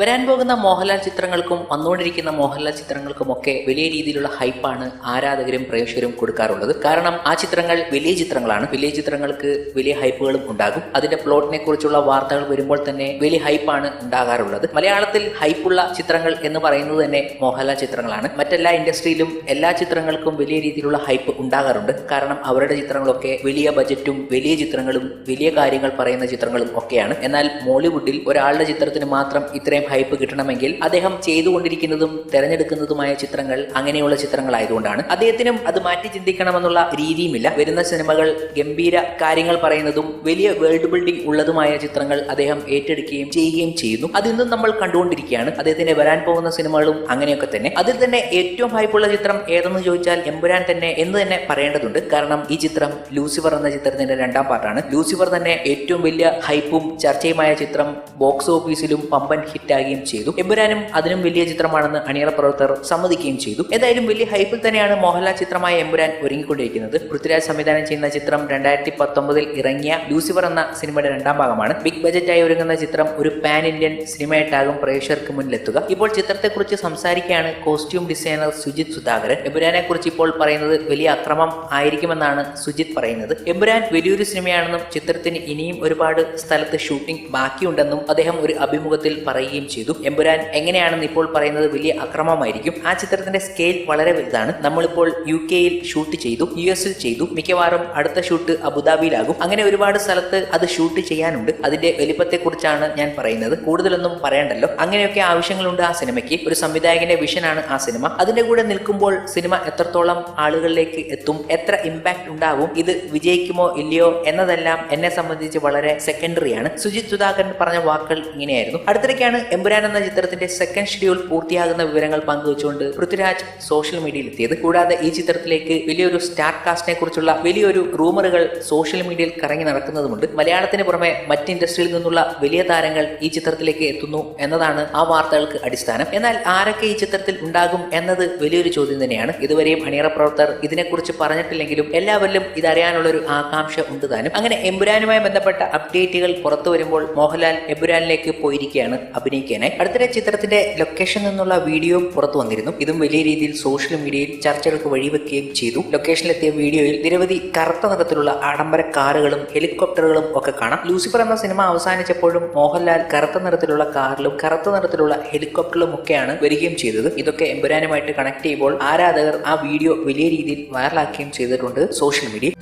വരാൻ പോകുന്ന മോഹൻലാൽ ചിത്രങ്ങൾക്കും വന്നുകൊണ്ടിരിക്കുന്ന മോഹൻലാൽ ചിത്രങ്ങൾക്കും ഒക്കെ വലിയ രീതിയിലുള്ള ഹൈപ്പാണ് ആരാധകരും പ്രേക്ഷകരും കൊടുക്കാറുള്ളത്. കാരണം ആ ചിത്രങ്ങൾ വലിയ ചിത്രങ്ങളാണ്. വലിയ ചിത്രങ്ങൾക്ക് വലിയ ഹൈപ്പുകളും ഉണ്ടാകും. അതിന്റെ പ്ലോട്ടിനെ കുറിച്ചുള്ള വാർത്തകൾ വരുമ്പോൾ തന്നെ വലിയ ഹൈപ്പാണ് ഉണ്ടാകാറുള്ളത്. മലയാളത്തിൽ ഹൈപ്പുള്ള ചിത്രങ്ങൾ എന്ന് പറയുന്നത് തന്നെ മോഹൻലാൽ ചിത്രങ്ങളാണ്. മറ്റെല്ലാ ഇൻഡസ്ട്രിയിലും എല്ലാ ചിത്രങ്ങൾക്കും വലിയ രീതിയിലുള്ള ഹൈപ്പ് ഉണ്ടാകാറുണ്ട്. കാരണം അവരുടെ ചിത്രങ്ങളൊക്കെ വലിയ ബജറ്റും വലിയ ചിത്രങ്ങളും വലിയ കാര്യങ്ങൾ പറയുന്ന ചിത്രങ്ങളും ഒക്കെയാണ്. എന്നാൽ മോളിവുഡിൽ ഒരാളുടെ ചിത്രത്തിന് മാത്രം ഇത്രയും ഹൈപ്പ് കിട്ടണമെങ്കിൽ അദ്ദേഹം ചെയ്തുകൊണ്ടിരിക്കുന്നതും തെരഞ്ഞെടുക്കുന്നതുമായ ചിത്രങ്ങൾ അങ്ങനെയുള്ള ചിത്രങ്ങളായതുകൊണ്ടാണ്. അദ്ദേഹത്തിനും അത് മാറ്റി ചിന്തിക്കണമെന്നുള്ള രീതിയുമില്ല. വരുന്ന സിനിമകൾ ഗംഭീര കാര്യങ്ങൾ പറയുന്നതും വലിയ വേൾഡ് ബിൽഡിംഗ് ഉള്ളതുമായ ചിത്രങ്ങൾ അദ്ദേഹം ഏറ്റെടുക്കുകയും ചെയ്യുകയും ചെയ്യുന്നു. അതിന്നും നമ്മൾ കണ്ടുകൊണ്ടിരിക്കുകയാണ്. അദ്ദേഹത്തിന്റെ വരാൻ പോകുന്ന സിനിമകളും അങ്ങനെയൊക്കെ തന്നെ. അതിൽ തന്നെ ഏറ്റവും ഹൈപ്പുള്ള ചിത്രം ഏതെന്ന് ചോദിച്ചാൽ എമ്പുരാൻ തന്നെ എന്ന് തന്നെ പറയേണ്ടതുണ്ട്. കാരണം ഈ ചിത്രം ലൂസിഫർ എന്ന ചിത്രത്തിന്റെ രണ്ടാം പാർട്ടാണ്. ലൂസിഫർ തന്നെ ഏറ്റവും വലിയ ഹൈപ്പും ചർച്ചയുമായ ചിത്രം ബോക്സ് ഓഫീസിലും പമ്പൻ ഹിറ്റാകുകയും ചെയ്തു. എമ്പുരാനും അതിനും വലിയ ചിത്രമാണെന്ന് അണിയറ പ്രവർത്തകർ സമ്മതിക്കുകയും ചെയ്തു. ഏതായാലും വലിയ ഹൈപ്പിൽ തന്നെയാണ് മോഹൻലാൽ ചിത്രമായ എമ്പുരാൻ ഒരുങ്ങിക്കൊണ്ടിരിക്കുന്നത്. പൃഥ്വിരാജ് സംവിധാനം ചെയ്യുന്ന ചിത്രം രണ്ടായിരത്തി പത്തൊമ്പതിൽ ഇറങ്ങിയ ലൂസിഫർ എന്ന സിനിമയുടെ രണ്ടാം ഭാഗമാണ്. ബിഗ് ബജറ്റായി ഒരുങ്ങുന്ന ചിത്രം ഒരു പാൻ ഇന്ത്യൻ സിനിമയായിട്ടാകും പ്രേക്ഷകർക്ക് മുന്നിലെത്തുക. ഇപ്പോൾ ചിത്രത്തെക്കുറിച്ച് സംസാരിക്കുകയാണ് കോസ്റ്റ്യൂം ഡിസൈനർ സുജിത് സുധാകരൻ. എമ്പുരാനെ കുറിച്ച് ഇപ്പോൾ പറയുന്നത് വലിയ അക്രമം ആയിരിക്കുമെന്നാണ് സുജിത് പറയുന്നത്. എമ്പുരാൻ വലിയൊരു സിനിമയാണെന്നും ചിത്രത്തിന് ഇനിയും ഒരുപാട് സ്ഥലത്ത് ഷൂട്ടിംഗ് ബാക്കിയുണ്ടെന്നും അദ്ദേഹം ഒരു അഭിമുഖത്തിൽ പറയുകയും ചെയ്തു. എമ്പുരാൻ എങ്ങനെയാണെന്ന് ഇപ്പോൾ പറയുന്നത് വലിയ അക്രമമായിരിക്കും. ആ ചിത്രത്തിന്റെ സ്കെയിൽ വളരെ വലുതാണ്. നമ്മളിപ്പോൾ യു കെയിൽ ഷൂട്ട് ചെയ്തു യു എസിൽ ചെയ്തു. മിക്കവാറും അടുത്ത ഷൂട്ട് അബുദാബിയിലാകും. അങ്ങനെ ഒരുപാട് സ്ഥലത്ത് അത് ഷൂട്ട് ചെയ്യാനുണ്ട്. അതിന്റെ വലിപ്പത്തെക്കുറിച്ചാണ് ഞാൻ പറയുന്നത്. കൂടുതലൊന്നും പറയണ്ടല്ലോ. അങ്ങനെയൊക്കെ ആവശ്യങ്ങളുണ്ട് ആ സിനിമയ്ക്ക്. ഒരു സംവിധായകന്റെ വിഷനാണ് ആ സിനിമ. അതിന്റെ കൂടെ നിൽക്കുമ്പോൾ സിനിമ എത്രത്തോളം ആളുകളിലേക്ക് എത്തും? എത്ര ഇമ്പാക്ട് ഉണ്ടാവും ഇത് വിജയിക്കുമോ ഇല്ലയോ എന്നതെല്ലാം എന്നെ സംബന്ധിച്ച് വളരെ സെക്കൻഡറിയാണ് സുജിത് സുധാകരൻ പറഞ്ഞ വാക്കുകൾ ഇങ്ങനെയായിരുന്നു. അടുത്തിടയ്ക്കാണ് എമ്പുരാൻ എന്ന ചിത്രത്തിന്റെ സെക്കൻഡ് ഷെഡ്യൂൾ പൂർത്തിയാകുന്ന വിവരങ്ങൾ പങ്കുവച്ചുകൊണ്ട് പൃഥ്വിരാജ് സോഷ്യൽ മീഡിയയിൽ എത്തിയത്. കൂടാതെ ഈ ചിത്രത്തിലേക്ക് വലിയൊരു സ്റ്റാർ കാസ്റ്റിനെ കുറിച്ചുള്ള വലിയൊരു റൂമറുകൾ സോഷ്യൽ മീഡിയയിൽ കറങ്ങി നടക്കുന്നതുമുണ്ട്. മലയാളത്തിന് പുറമെ മറ്റ് ഇൻഡസ്ട്രിയിൽ നിന്നുള്ള വലിയ താരങ്ങൾ ഈ ചിത്രത്തിലേക്ക് എത്തുന്നു എന്നതാണ് ആ വാർത്തകൾക്ക് അടിസ്ഥാനം. എന്നാൽ ആരൊക്കെ ഈ ചിത്രത്തിൽ ഉണ്ടാകും എന്നത് വലിയൊരു ചോദ്യം തന്നെയാണ്. ഇതുവരെയും അണിയറ പ്രവർത്തകർ ഇതിനെക്കുറിച്ച് പറഞ്ഞിട്ടില്ലെങ്കിലും എല്ലാവരിലും ഇതറിയാനുള്ള ഒരു ആകാംക്ഷ ഉണ്ട് താനും. അങ്ങനെ എമ്പുരാനുമായി ബന്ധപ്പെട്ട അപ്ഡേറ്റുകൾ പുറത്തു വരുമ്പോൾ മോഹൻലാൽ എമ്പുരാനിലേക്ക് പോയിരിക്കുകയാണ് അഭിനയിക്കാനായി അടുത്തിടെ ചിത്രത്തിന്റെ ലൊക്കേഷൻ നിന്നുള്ള വീഡിയോ പുറത്തു വന്നിരുന്നു. ഇതും വലിയ രീതിയിൽ സോഷ്യൽ മീഡിയയിൽ ചർച്ചകൾക്ക് വഴിവെക്കുകയും ചെയ്തു. ലൊക്കേഷനിലെത്തിയ വീഡിയോയിൽ നിരവധി കറുത്ത നിറത്തിലുള്ള ആഡംബര കാറുകളും ഹെലികോപ്റ്ററുകളും ഒക്കെ കാണാം. ലൂസിഫർ എന്ന സിനിമ അവസാനിച്ചപ്പോഴും മോഹൻലാൽ കറുത്ത നിറത്തിലുള്ള കാറിലും കറുത്ത നിറത്തിലുള്ള ഹെലികോപ്റ്ററിലും ഒക്കെയാണ് വരികയും ചെയ്തത്. ഇതൊക്കെ എമ്പുരാനുമായിട്ട് കണക്ട് ചെയ്യുമ്പോൾ ആരാധകർ ആ വീഡിയോ വലിയ രീതിയിൽ വൈറലാക്കുകയും ചെയ്തിട്ടുണ്ട് സോഷ്യൽ മീഡിയ